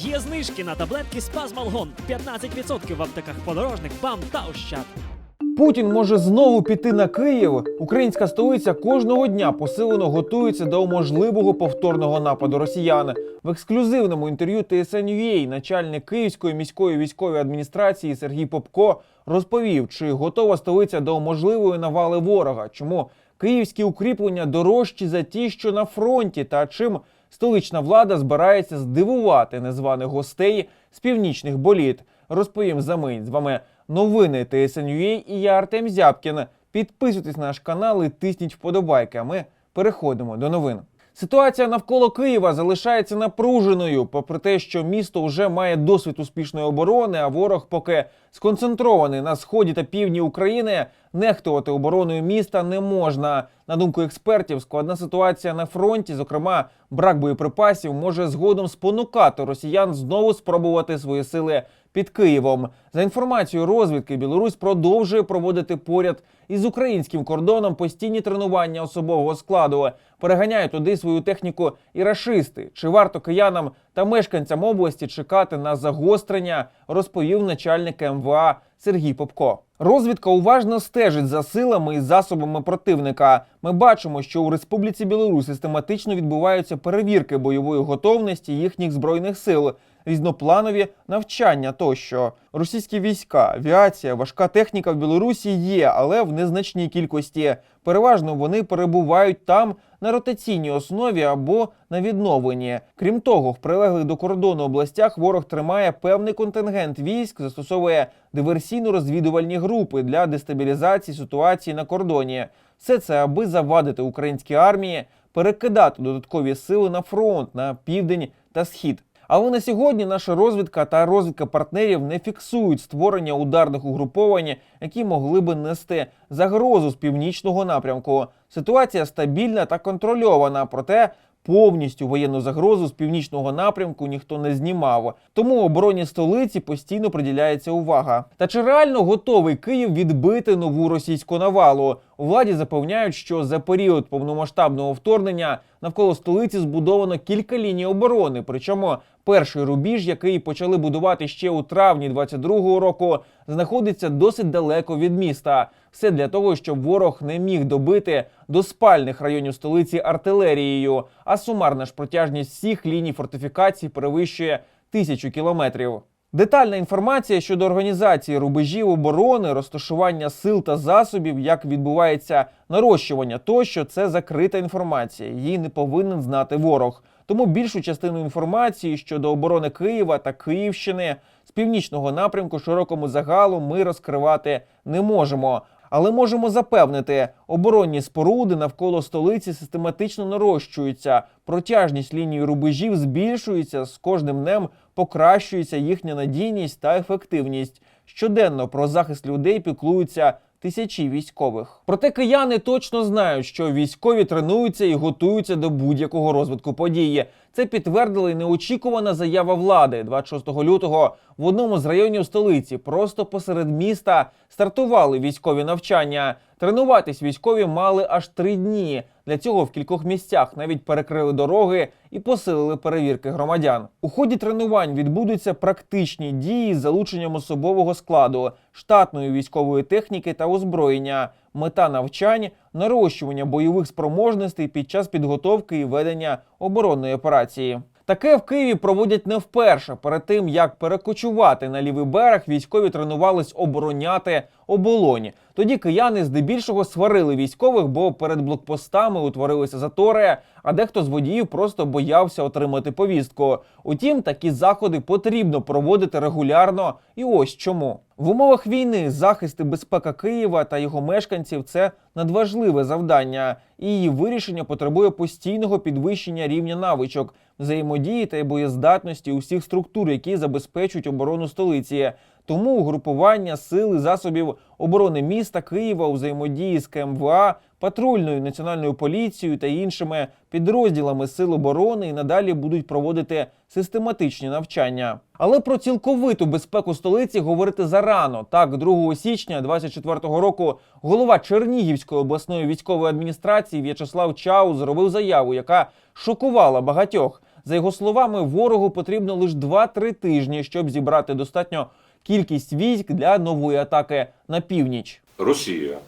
Є знижки на таблетки Спазмалгон 15% в аптеках подорожник, БАМ та Ощад. Путін може знову піти на Київ. Українська столиця кожного дня посилено готується до можливого повторного нападу росіян. В ексклюзивному інтерв'ю TSN.ua начальник Київської міської військової адміністрації Сергій Попко розповів, чи готова столиця до можливої навали ворога, чому київські укріплення дорожчі за ті, що на фронті, та чим столична влада збирається здивувати незваних гостей з північних боліт. Розповім за мить. З вами новини TSN.ua і я Артем Зябкін. Підписуйтесь на наш канал і тисніть вподобайки. А ми переходимо до новин. Ситуація навколо Києва залишається напруженою, попри те, що місто вже має досвід успішної оборони, а ворог поки сконцентрований на сході та півдні України. Нехтувати обороною міста не можна. На думку експертів, складна ситуація на фронті, зокрема, брак боєприпасів, може згодом спонукати росіян знову спробувати свої сили під Києвом. За інформацією розвідки, Білорусь продовжує проводити поряд із українським кордоном постійні тренування особового складу. Переганяють туди свою техніку і рашисти. Чи варто киянам та мешканцям області чекати на загострення? Розповів начальник МВА Сергій Попко. Розвідка уважно стежить за силами і засобами противника. Ми бачимо, що у Республіці Білорусь систематично відбуваються перевірки бойової готовності їхніх збройних сил, різнопланові навчання тощо. Російські війська, авіація, важка техніка в Білорусі є, але в незначній кількості. Переважно вони перебувають там на ротаційній основі або на відновленні. Крім того, в прилеглих до кордону областях ворог тримає певний контингент військ, застосовує диверсійно-розвідувальні групи для дестабілізації ситуації на кордоні. Все це аби завадити українській армії перекидати додаткові сили на фронт на південь та схід. Але на сьогодні наша розвідка та розвідка партнерів не фіксують створення ударних угруповань, які могли би нести загрозу з північного напрямку. Ситуація стабільна та контрольована, проте повністю воєнну загрозу з північного напрямку ніхто не знімав. Тому обороні столиці постійно приділяється увага. Та чи реально готовий Київ відбити нову російську навалу? Владі запевняють, що за період повномасштабного вторгнення навколо столиці збудовано кілька ліній оборони. Причому перший рубіж, який почали будувати ще у травні 22-го року, знаходиться досить далеко від міста. Все для того, щоб ворог не міг добити до спальних районів столиці артилерією. А сумарна ж протяжність всіх ліній фортифікацій перевищує тисячу кілометрів. Детальна інформація щодо організації рубежів оборони, розташування сил та засобів, як відбувається нарощування, тощо це закрита інформація. Її не повинен знати ворог. Тому більшу частину інформації щодо оборони Києва та Київщини з північного напрямку широкому загалу ми розкривати не можемо. Але можемо запевнити, оборонні споруди навколо столиці систематично нарощуються. Протяжність лінії рубежів збільшується з кожним днем покращується їхня надійність та ефективність. Щоденно про захист людей піклуються тисячі військових. Проте кияни точно знають, що військові тренуються і готуються до будь-якого розвитку події. Це підтвердила й неочікувана заява влади 26 лютого в одному з районів столиці. Просто посеред міста стартували військові навчання. Тренуватись військові мали аж три дні. Для цього в кількох місцях навіть перекрили дороги і посилили перевірки громадян. У ході тренувань відбудуться практичні дії з залученням особового складу, штатної військової техніки та озброєння. Мета навчань нарощування бойових спроможностей під час підготовки і ведення оборонної операції. Таке в Києві проводять не вперше. Перед тим як перекочувати на лівий берег, військові тренувались обороняти оболоні. Тоді кияни здебільшого сварили військових, бо перед блокпостами утворилися затори, а дехто з водіїв просто боявся отримати повістку. Утім, такі заходи потрібно проводити регулярно, і ось чому. В умовах війни захист і безпека Києва та його мешканців це надважливе завдання, і її вирішення потребує постійного підвищення рівня навичок, взаємодії та боєздатності усіх структур, які забезпечують оборону столиці. Тому угрупування сил і засобів оборони міста Києва у взаємодії з КМВА, патрульною національною поліцією та іншими підрозділами сил оборони і надалі будуть проводити систематичні навчання. Але про цілковиту безпеку столиці говорити зарано. Так, 2 січня 24-го року голова Чернігівської обласної військової адміністрації В'ячеслав Чау зробив заяву, яка шокувала багатьох. За його словами, ворогу потрібно лише 2-3 тижні, щоб зібрати достатньо кількість військ для нової атаки на північ. Росія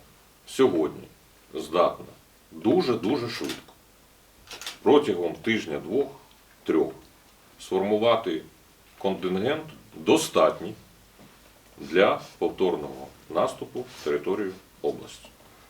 сьогодні здатна дуже-дуже швидко протягом тижня, двох, трьох сформувати контингент достатній для повторного наступу територію області.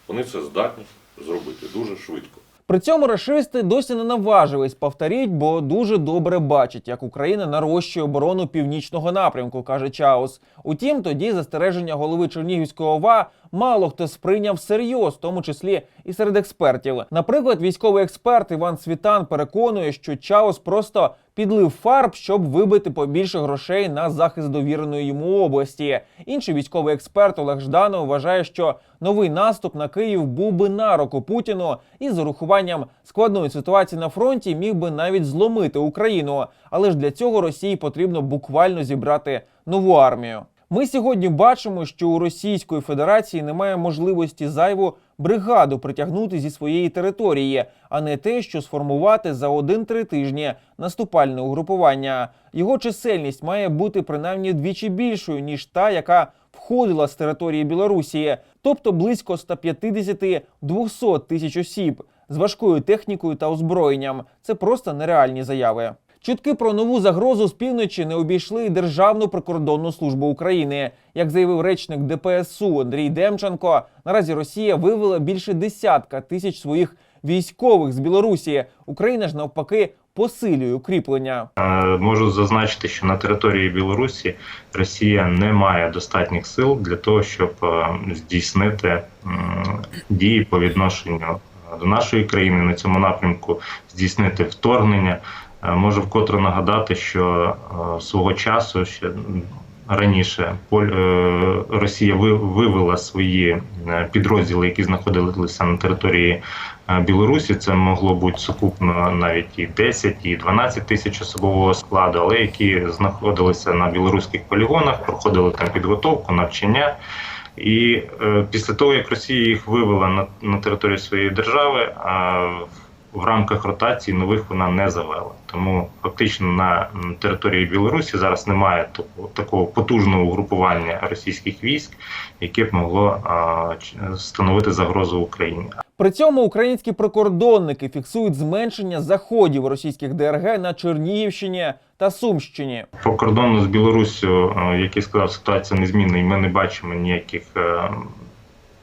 Вони це здатні зробити дуже швидко. При цьому рашисти досі не наважились повторіть, бо дуже добре бачать, як Україна нарощує оборону північного напрямку, каже Чаус. Утім, тоді застереження голови Чернігівського ОВА мало хто сприйняв всерйоз, в тому числі і серед експертів. Наприклад, військовий експерт Іван Світан переконує, що Чаус просто підлив фарб, щоб вибити побільше грошей на захист довіреної йому області. Інший військовий експерт Олег Жданов вважає, що новий наступ на Київ був би на руку Путіну і з урахуванням складної ситуації на фронті міг би навіть зломити Україну. Але ж для цього Росії потрібно буквально зібрати нову армію. Ми сьогодні бачимо, що у Російської Федерації немає можливості зайву бригаду притягнути зі своєї території, а не те, що сформувати за один-три тижні наступальне угрупування. Його чисельність має бути принаймні вдвічі більшою ніж та, яка входила з території Білорусі, тобто близько 150-200 тисяч осіб з важкою технікою та озброєнням. Це просто нереальні заяви. Чутки про нову загрозу з півночі не обійшли і Державну прикордонну службу України. Як заявив речник ДПСУ Андрій Демченко, наразі Росія вивела більше десятка тисяч своїх військових з Білорусі. Україна ж навпаки посилює укріплення. Е, Можу зазначити, що на території Білорусі Росія не має достатніх сил для того, щоб е, здійснити дії по відношенню до нашої країни на цьому напрямку, здійснити вторгнення. Е, Можу вкотре нагадати, що е, свого часу ще раніше е, Росія вивела свої підрозділи, які знаходилися на території Білорусі. Це могло бути сукупно навіть і 10, і 12 тисяч особового складу, але які знаходилися на білоруських полігонах, проходили там підготовку, навчання. І е, після того, як Росія їх вивела на, на територію своєї держави, а в рамках ротації нових вона не завела. Тому фактично на території Білорусі зараз немає такого, потужного угрупування російських військ, яке б могло становити загрозу Україні. При цьому українські прикордонники фіксують зменшення заходів російських ДРГ на Чернігівщині та Сумщині. По кордону з Білоруссю, е, як я сказав, ситуація незмінна, і ми не бачимо ніяких е,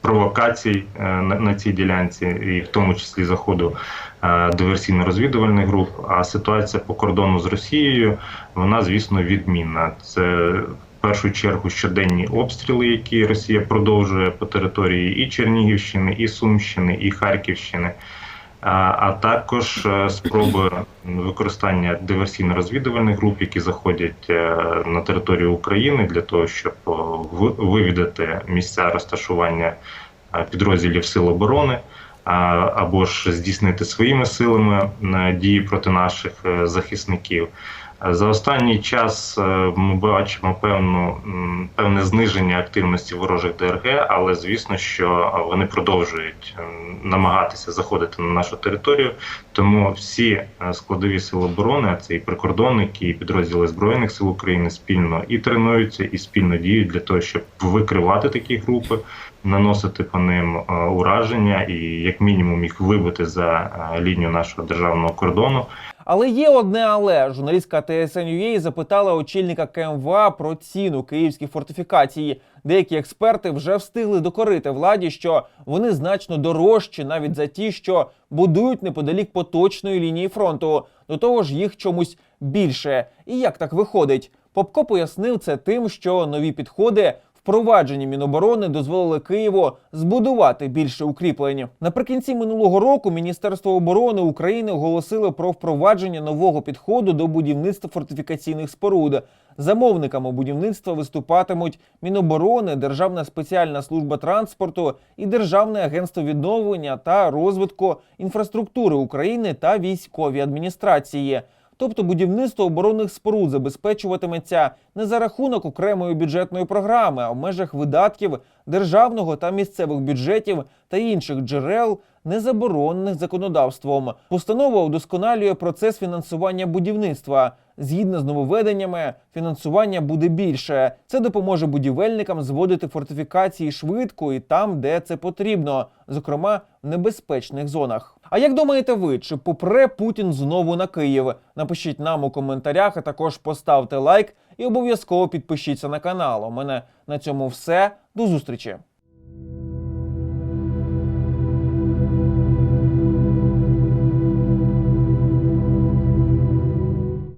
провокацій е, на, цій ділянці, і в тому числі заходу е, диверсійно-розвідувальних груп. А ситуація по кордону з Росією, вона, звісно, відмінна. Це в першу чергу щоденні обстріли, які Росія продовжує по території і Чернігівщини, і Сумщини, і Харківщини. А, також е, спроби використання диверсійно-розвідувальних груп, які заходять е, на територію України для того, щоб вивідати місця розташування е, підрозділів Сил оборони, або ж здійснити своїми силами дії проти наших захисників. За останній час е, ми бачимо певну певне зниження активності ворожих ДРГ, але звісно, що вони продовжують е, намагатися заходити на нашу територію. Тому всі е, складові сил оборони, це і прикордонники, і підрозділи збройних сил України спільно і тренуються, і спільно діють для того, щоб викривати такі групи, наносити по ним ураження і як мінімум їх вибити за лінію нашого державного кордону. Але є одне але журналістка TSN.ua запитала очільника КМВА про ціну київських фортифікацій. Деякі експерти вже встигли докорити владі, що вони значно дорожчі навіть за ті, що будують неподалік поточної лінії фронту. До того ж, їх чомусь більше. І як так виходить? Попко пояснив це тим, що нові підходи впроваджені Міноборони дозволили Києву збудувати більше укріплень. Наприкінці минулого року Міністерство оборони України оголосило про впровадження нового підходу до будівництва фортифікаційних споруд. Замовниками будівництва виступатимуть Міноборони, Державна спеціальна служба транспорту і Державне агентство відновлення та розвитку інфраструктури України та військові адміністрації. Тобто будівництво оборонних споруд забезпечуватиметься не за рахунок окремої бюджетної програми, а в межах видатків державного та місцевих бюджетів та інших джерел, не заборонених законодавством. Постанова удосконалює процес фінансування будівництва. Згідно з нововведеннями, фінансування буде більше. Це допоможе будівельникам зводити фортифікації швидко і там, де це потрібно, зокрема в небезпечних зонах. А як думаєте ви, чи попре Путін знову на Київ? Напишіть нам у коментарях, а також поставте лайк і обов'язково підпишіться на канал. У мене на цьому все. До зустрічі!